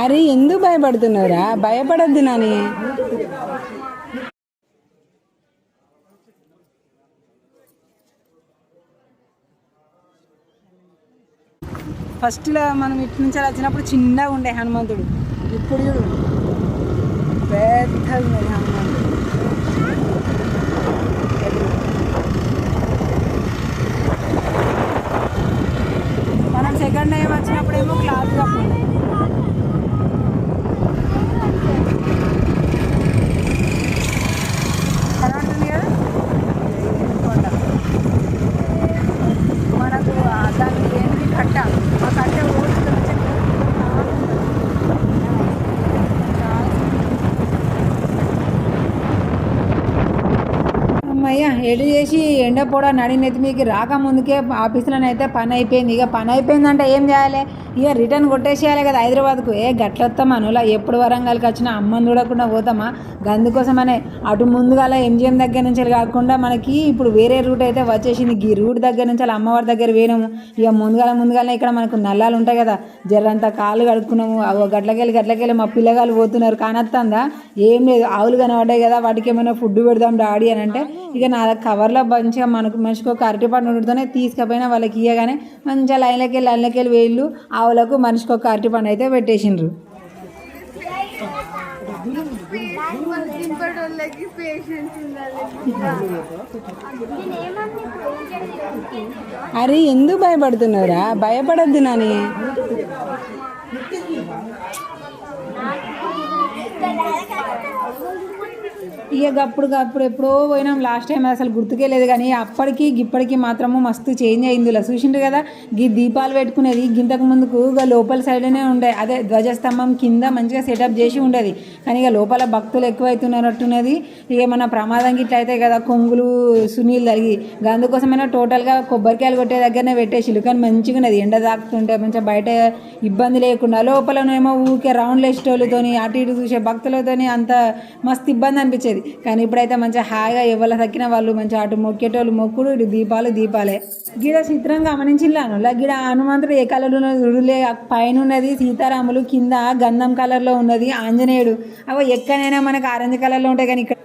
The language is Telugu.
అరే ఎందుకు భయపడుతున్నారా భయపడద్దు నాని. ఫస్ట్లో మనం ఇటు నుంచి అలా వచ్చినప్పుడు చిన్నగా ఉండే హనుమంతుడు. ఇప్పుడు చూడు. పెద్దగా ఉండేది హనుమంతుడు. మనం సెకండ్ టైం వచ్చినప్పుడేమో క్లాత్ కప్పు ఎడి చేసి ఎండ పొడ మీకు రాక ముందుకే అయితే పని అయిపోయింది. ఇక పని అయిపోయిందంటే ఏం చేయాలి? ఇక రిటర్న్ కొట్టేసేయాలి కదా హైదరాబాద్కు. ఏ గట్లొత్తాం అనులా ఎప్పుడు వరంగల్కి వచ్చినా అమ్మని చూడకుండా పోతామా? అందుకోసమనే అటు ముందుగాల ఎంజిఎం దగ్గర నుంచి కాకుండా మనకి ఇప్పుడు వేరే రూట్ అయితే వచ్చేసింది. ఈ రూట్ దగ్గర నుంచి అలా అమ్మవారి దగ్గర పోయినాము. ఇక ముందుగాల ముందుగాల ఇక్కడ మనకు నల్లాలు ఉంటాయి కదా జర్రంతా కాళ్ళు కడుక్కున్నాము. గట్లకెళ్ళి గట్లకెళ్ళి మా పిల్లగాళ్ళు పోతున్నారు. కానత్తందా? ఏం లేదు. ఆవులు కనబడ్డాయి కదా వాటికి ఏమైనా ఫుడ్ పెడదాం డాడీ అని అంటే ఇక నా కవర్లో మంచిగా మనకు మనిషికి ఒక అరటిపండు ఉండుతోనే తీసుకుపోయినా వాళ్ళకి ఇవ్వగానే మంచిగా లైన్లోకి వెళ్ళి లైన్లోకి వెళ్ళి వేళ్ళు ఆవులకు మనిషికి ఒక అరటిపండు అయితే పెట్టేసిండ్రు. అరే ఎందుకు భయపడుతున్నారా భయపడద్దు నాని. ఇక అప్పుడు అప్పుడు ఎప్పుడో పోయినాం. లాస్ట్ టైం అసలు గుర్తుకే లేదు కానీ అప్పటికి ఇప్పటికి మాత్రము మస్తు చేంజ్ అయింది. ఇలా చూసిండ్రు కదా? గీ దీపాలు పెట్టుకునేది గింతకు ముందుకు ఇక లోపల సైడ్నే ఉండే. అదే ధ్వజస్తంభం కింద మంచిగా సెటప్ చేసి ఉండేది. కానీ ఇక లోపల భక్తులు ఎక్కువైతున్నట్టున్నది. ఇక మన ప్రమాదం గిట్ల అయితే కదా కొంగులు సునీల్ తరిగి. అందుకోసమైనా టోటల్గా కొబ్బరికాయలు కొట్టే దగ్గరనే పెట్టేసిల్లు కానీ మంచిగా ఉన్నది. ఎండ తాకుతుంటే మంచిగా బయట ఇబ్బంది లేకుండా. లోపలనేమో ఊరికే రౌండ్లు వేసేటోళ్ళతోని అటు ఇటు చూసే భక్తులతోని అంత మస్తు ఇబ్బంది అనిపించేది. కానీ ఇప్పుడైతే మంచిగా హాయిగా ఎవరు తక్కిన వాళ్ళు మంచిగా అటు మొక్కేటోళ్ళు మొక్కుడు ఇటు దీపాలు దీపాలే. గిడ చిత్రం గమనించిల్లాను. గిడ హనుమంతుడు ఏ కలర్ ఉన్నది రుడులే పైన ఉన్నది సీతారాములు కింద గంధం కలర్లో ఉన్నది ఆంజనేయుడు. అవ ఎక్కడైనా మనకు ఆరెంజ్ కలర్లో ఉంటాయి కానీ ఇక్కడ